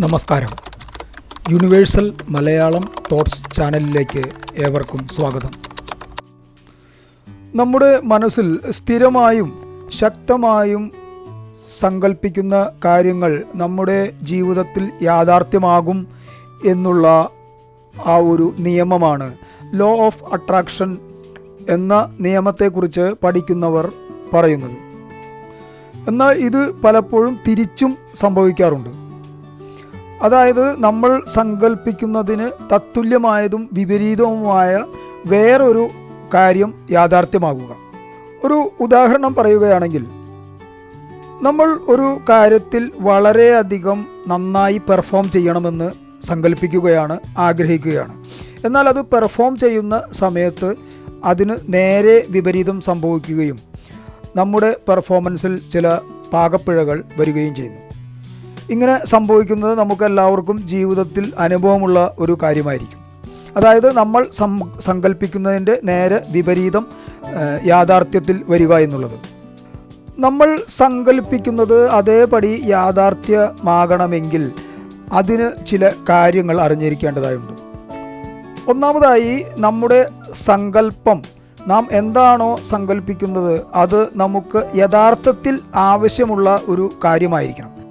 നമസ്കാരം. Universal Malayalam thoughts ചാനലിലേക്ക് ഏവർക്കും സ്വാഗതം. നമ്മുടെ മനസ്സിൽ സ്ഥിരമായും ശക്തമായും സങ്കല്പിക്കുന്ന കാര്യങ്ങൾ നമ്മുടെ ജീവിതത്തിൽ യാഥാർത്ഥ്യമാകും എന്നുള്ള ആ ഒരു നിയമമാണ്. ലോ ഓഫ് അട്രാക്ഷൻ എന്ന നിയമത്തെക്കുറിച്ച് പഠിക്കുന്നവർ പറയുന്നത്. എന്നാൽ ഇത് പലപ്പോഴും തിരിച്ചും സംഭവിക്കാറുണ്ട്. അതായത് നമ്മൾ സങ്കല്പിക്കുന്നതിന് തത്തുല്യമായതും വിപരീതവുമായ വേറൊരു കാര്യം യാഥാർത്ഥ്യമാകുക. ഒരു ഉദാഹരണം പറയുകയാണെങ്കിൽ നമ്മൾ ഒരു കാര്യത്തിൽ വളരെയധികം നന്നായി പെർഫോം ചെയ്യണമെന്ന് സങ്കല്പിക്കുകയാണ് ആഗ്രഹിക്കുകയാണ്. എന്നാൽ അത് പെർഫോം ചെയ്യുന്ന സമയത്ത് അതിന് നേരെ വിപരീതം സംഭവിക്കുകയും നമ്മുടെ പെർഫോമൻസിൽ ചില പാകപ്പിഴകൾ വരികയും ചെയ്യുന്നു. ഇങ്ങനെ സംഭവിക്കുന്നത് നമുക്ക് എല്ലാവർക്കും ജീവിതത്തിൽ അനുഭവമുള്ള ഒരു കാര്യമായിരിക്കും. അതായത് നമ്മൾ സം സങ്കല്പിക്കുന്നതിന്റെ നേരെ വിപരീതം യാഥാർത്ഥ്യത്തിൽ വരിക എന്നുള്ളത്. നമ്മൾ സങ്കല്പിക്കുന്നത് അതേപടി യാഥാർത്ഥ്യമാകണമെങ്കിൽ അതിന് ചില കാര്യങ്ങൾ അറിഞ്ഞിരിക്കേണ്ടതായുണ്ട്. ഒന്നാമതായി നമ്മുടെ സങ്കല്പം നാം എന്താണോ സങ്കല്പിക്കുന്നത് അത് നമുക്ക് യഥാർത്ഥത്തിൽ ആവശ്യമുള്ള ഒരു കാര്യമായിരിക്കണം.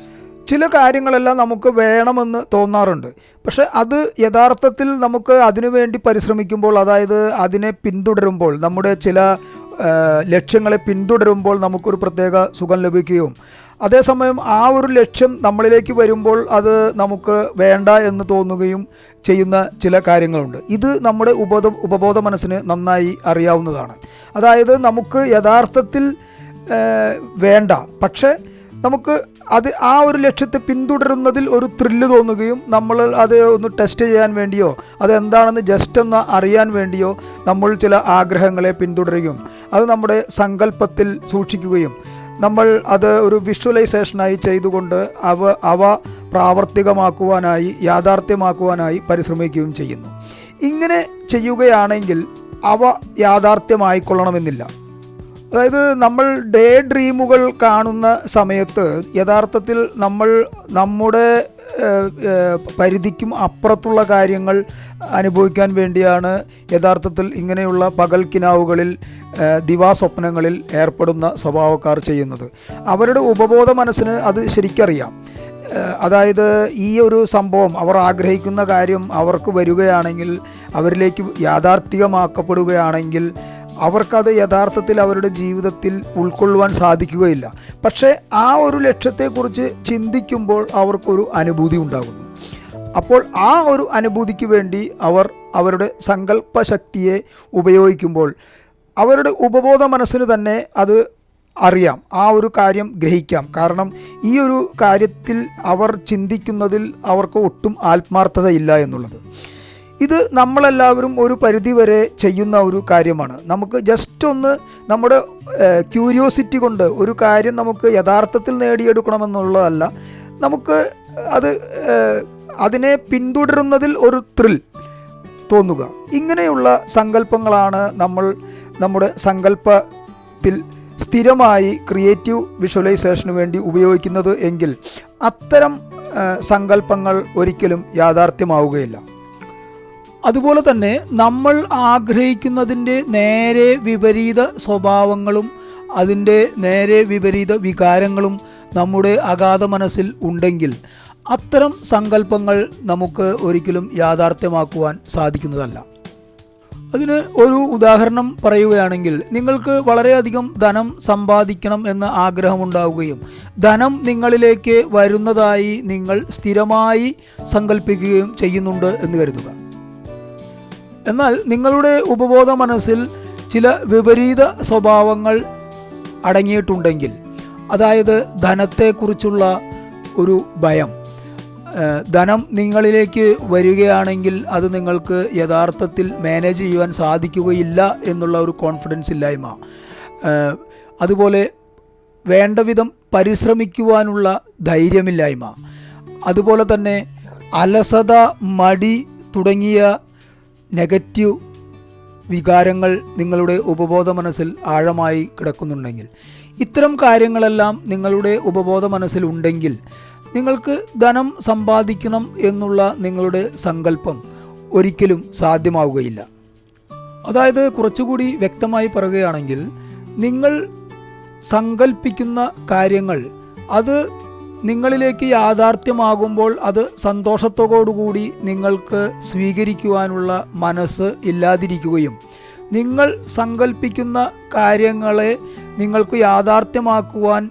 ചില കാര്യങ്ങളെല്ലാം നമുക്ക് വേണമെന്ന് തോന്നാറുണ്ട്. പക്ഷെ അത് യഥാർത്ഥത്തിൽ നമുക്ക് അതിനുവേണ്ടി പരിശ്രമിക്കുമ്പോൾ അതായത് അതിനെ പിന്തുടരുമ്പോൾ നമ്മുടെ ചില ലക്ഷ്യങ്ങളെ പിന്തുടരുമ്പോൾ നമുക്കൊരു പ്രത്യേക സുഖം ലഭിക്കുകയും അതേസമയം ആ ഒരു ലക്ഷ്യം നമ്മളിലേക്ക് വരുമ്പോൾ അത് നമുക്ക് വേണ്ട എന്ന് തോന്നുകയും ചെയ്യുന്ന ചില കാര്യങ്ങളുണ്ട്. ഇത് നമ്മുടെ ഉപബോധ ഉപബോധ മനസ്സിന് നന്നായി അറിയാവുന്നതാണ്. അതായത് നമുക്ക് യഥാർത്ഥത്തിൽ വേണ്ട. പക്ഷേ നമുക്ക് അത് ആ ഒരു ലക്ഷ്യത്തെ പിന്തുടരുന്നതിൽ ഒരു ത്രില്ല് തോന്നുകയും നമ്മൾ അത് ഒന്ന് ടെസ്റ്റ് ചെയ്യാൻ വേണ്ടിയോ അതെന്താണെന്ന് ജസ്റ്റ് ഒന്ന് അറിയാൻ വേണ്ടിയോ നമ്മൾ ചില ആഗ്രഹങ്ങളെ പിന്തുടരുകയും അത് നമ്മുടെ സങ്കല്പത്തിൽ സൂക്ഷിക്കുകയും നമ്മൾ അത് ഒരു വിഷ്വലൈസേഷനായി ചെയ്തുകൊണ്ട് അവ അവ പ്രാവർത്തികമാക്കുവാനായി യാഥാർത്ഥ്യമാക്കുവാനായി പരിശ്രമിക്കുകയും ചെയ്യുന്നു. ഇങ്ങനെ ചെയ്യുകയാണെങ്കിൽ അവ യാഥാർത്ഥ്യമായിക്കൊള്ളണമെന്നില്ല. അതായത് നമ്മൾ ഡേ ഡ്രീമുകൾ കാണുന്ന സമയത്ത് യഥാർത്ഥത്തിൽ നമ്മൾ നമ്മുടെ പരിധിക്കും അപ്പുറത്തുള്ള കാര്യങ്ങൾ അനുഭവിക്കാൻ വേണ്ടിയാണ് യഥാർത്ഥത്തിൽ ഇങ്ങനെയുള്ള പകൽ കിനാവുകളിൽ ദിവാ ദിവാസ്വപ്നങ്ങളിൽ ഏർപ്പെടുന്ന സ്വഭാവക്കാർ ചെയ്യുന്നത്. അവരുടെ ഉപബോധ മനസ്സിന് അത് ശരിക്കറിയാം. അതായത് ഈ ഒരു സംഭവം അവർ ആഗ്രഹിക്കുന്ന കാര്യം അവർക്ക് വരികയാണെങ്കിൽ അവരിലേക്ക് യാഥാർത്ഥികമാക്കപ്പെടുകയാണെങ്കിൽ അവർക്കത് യഥാർത്ഥത്തിൽ അവരുടെ ജീവിതത്തിൽ ഉൾക്കൊള്ളുവാൻ സാധിക്കുകയില്ല. പക്ഷേ ആ ഒരു ലക്ഷ്യത്തെക്കുറിച്ച് ചിന്തിക്കുമ്പോൾ അവർക്കൊരു അനുഭൂതി ഉണ്ടാകുന്നു. അപ്പോൾ ആ ഒരു അനുഭൂതിക്ക് വേണ്ടി അവർ അവരുടെ സങ്കല്പശക്തിയെ ഉപയോഗിക്കുമ്പോൾ അവരുടെ ഉപബോധ മനസ്സിന് തന്നെ അത് അറിയാം. ആ ഒരു കാര്യം ഗ്രഹിക്കാം. കാരണം ഈ ഒരു കാര്യത്തിൽ അവർ ചിന്തിക്കുന്നതിൽ അവർക്ക് ഒട്ടും ആത്മാർത്ഥതയില്ല എന്നുള്ളത്. ഇത് നമ്മളെല്ലാവരും ഒരു പരിധിവരെ ചെയ്യുന്ന ഒരു കാര്യമാണ്. നമുക്ക് ജസ്റ്റ് ഒന്ന് നമ്മുടെ ക്യൂരിയോസിറ്റി കൊണ്ട് ഒരു കാര്യം നമുക്ക് യഥാർത്ഥത്തിൽ നേടിയെടുക്കണമെന്നുള്ളതല്ല. നമുക്ക് അത് അതിനെ പിന്തുടരുന്നതിൽ ഒരു ത്രിൽ തോന്നുക. ഇങ്ങനെയുള്ള സങ്കല്പങ്ങളാണ് നമ്മൾ നമ്മുടെ സങ്കല്പത്തിൽ സ്ഥിരമായി ക്രിയേറ്റീവ് വിഷ്വലൈസേഷന് വേണ്ടി ഉപയോഗിക്കുന്നത് എങ്കിൽ അത്തരം സങ്കല്പങ്ങൾ ഒരിക്കലും യാഥാർത്ഥ്യമാവുകയില്ല. അതുപോലെ തന്നെ നമ്മൾ ആഗ്രഹിക്കുന്നതിന്റെ നേരെ വിപരീത സ്വഭാവങ്ങളും അതിന്റെ നേരെ വിപരീത വികാരങ്ങളും നമ്മുടെ അഗാധ മനസ്സിൽ ഉണ്ടെങ്കിൽ അത്തരം സങ്കല്പങ്ങൾ നമുക്ക് ഒരിക്കലും യാഥാർത്ഥ്യമാക്കുവാൻ സാധിക്കുന്നതല്ല. അതിന് ഒരു ഉദാഹരണം പറയുകയാണെങ്കിൽ നിങ്ങൾക്ക് വളരെയധികം ധനം സമ്പാദിക്കണം എന്ന ആഗ്രഹമുണ്ടാവുകയും ധനം നിങ്ങളിലേക്ക് വരുന്നതായി നിങ്ങൾ സ്ഥിരമായി സങ്കല്പിക്കുകയും ചെയ്യുന്നുണ്ട് എന്ന് കരുതുക. എന്നാൽ നിങ്ങളുടെ ഉപബോധ മനസ്സിൽ ചില വിപരീത സ്വഭാവങ്ങൾ അടങ്ങിയിട്ടുണ്ടെങ്കിൽ അതായത് ധനത്തെക്കുറിച്ചുള്ള ഒരു ഭയം ധനം നിങ്ങളിലേക്ക് വരികയാണെങ്കിൽ അത് നിങ്ങൾക്ക് യഥാർത്ഥത്തിൽ മാനേജ് ചെയ്യുവാൻ സാധിക്കുകയില്ല എന്നുള്ള ഒരു കോൺഫിഡൻസ് ഇല്ലായ്മ. അതുപോലെ വേണ്ടവിധം പരിശ്രമിക്കുവാനുള്ള ധൈര്യമില്ലായ്മ. അതുപോലെ തന്നെ അലസത മടി തുടങ്ങിയ നെഗറ്റീവ് വികാരങ്ങൾ നിങ്ങളുടെ ഉപബോധ മനസ്സിൽ ആഴമായി കിടക്കുന്നുണ്ടെങ്കിൽ ഇത്തരം കാര്യങ്ങളെല്ലാം നിങ്ങളുടെ ഉപബോധ മനസ്സിൽ ഉണ്ടെങ്കിൽ നിങ്ങൾക്ക് ധനം സമ്പാദിക്കണം എന്നുള്ള നിങ്ങളുടെ സങ്കല്പം ഒരിക്കലും സാധ്യമാവുകയില്ല. അതായത് കുറച്ചുകൂടി വ്യക്തമായി പറയുകയാണെങ്കിൽ നിങ്ങൾ സങ്കല്പിക്കുന്ന കാര്യങ്ങൾ അത് നിങ്ങളിലേക്ക് യാഥാർത്ഥ്യമാകുമ്പോൾ അത് സന്തോഷത്തോടുകൂടി നിങ്ങൾക്ക് സ്വീകരിക്കുവാനുള്ള മനസ്സ് ഇല്ലാതിരിക്കുകയും നിങ്ങൾ സങ്കല്പിക്കുന്ന കാര്യങ്ങളെ നിങ്ങൾക്ക് യാഥാർത്ഥ്യമാക്കുവാൻ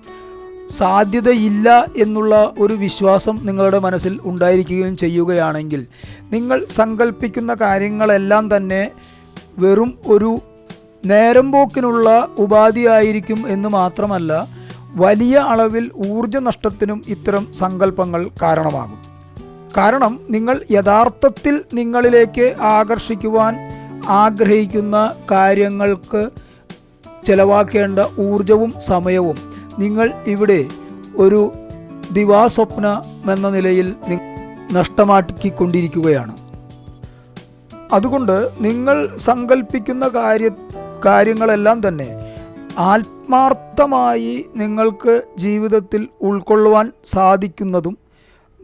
സാധ്യതയില്ല എന്നുള്ള ഒരു വിശ്വാസം നിങ്ങളുടെ മനസ്സിൽ ഉണ്ടായിരിക്കുകയും ചെയ്യുകയാണെങ്കിൽ നിങ്ങൾ സങ്കല്പിക്കുന്ന കാര്യങ്ങളെല്ലാം തന്നെ വെറും ഒരു നേരം പോക്കിനുള്ള ഉപാധിയായിരിക്കും എന്ന് മാത്രമല്ല വലിയ അളവിൽ ഊർജ നഷ്ടത്തിനും ഇത്തരം സങ്കല്പങ്ങൾ കാരണമാകും. കാരണം നിങ്ങൾ യഥാർത്ഥത്തിൽ നിങ്ങളിലേക്ക് ആകർഷിക്കുവാൻ ആഗ്രഹിക്കുന്ന കാര്യങ്ങൾക്ക് ചെലവാക്കേണ്ട ഊർജവും സമയവും നിങ്ങൾ ഇവിടെ ഒരു ദിവാസ്വപ്നം എന്ന നിലയിൽ നഷ്ടമാക്കിക്കൊണ്ടിരിക്കുകയാണ്. അതുകൊണ്ട് നിങ്ങൾ സങ്കല്പിക്കുന്ന കാര്യ കാര്യങ്ങളെല്ലാം തന്നെ ആത്മാർത്ഥമായി നിങ്ങൾക്ക് ജീവിതത്തിൽ ഉൾക്കൊള്ളുവാൻ സാധിക്കുന്നതും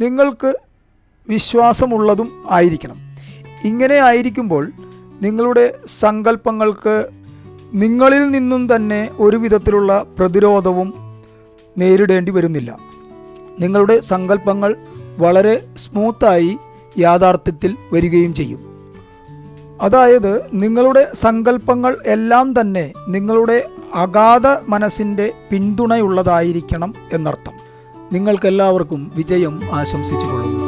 നിങ്ങൾക്ക് വിശ്വാസമുള്ളതും ആയിരിക്കണം. ഇങ്ങനെ ആയിരിക്കുമ്പോൾ നിങ്ങളുടെ സങ്കല്പങ്ങൾക്ക് നിങ്ങളിൽ നിന്നും തന്നെ ഒരു വിധത്തിലുള്ള പ്രതിരോധവും നേരിടേണ്ടി വരുന്നില്ല. നിങ്ങളുടെ സങ്കല്പങ്ങൾ വളരെ സ്മൂത്തായി യാഥാർത്ഥ്യത്തിൽ വരികയും ചെയ്യും. അതായത് നിങ്ങളുടെ സങ്കല്പങ്ങൾ എല്ലാം തന്നെ നിങ്ങളുടെ അഗാധ മനസ്സിന്റെ പിന്തുണയുള്ളതായിരിക്കണം എന്നർത്ഥം. നിങ്ങൾക്കെല്ലാവർക്കും വിജയം ആശംസിച്ചുകൊള്ളുന്നു.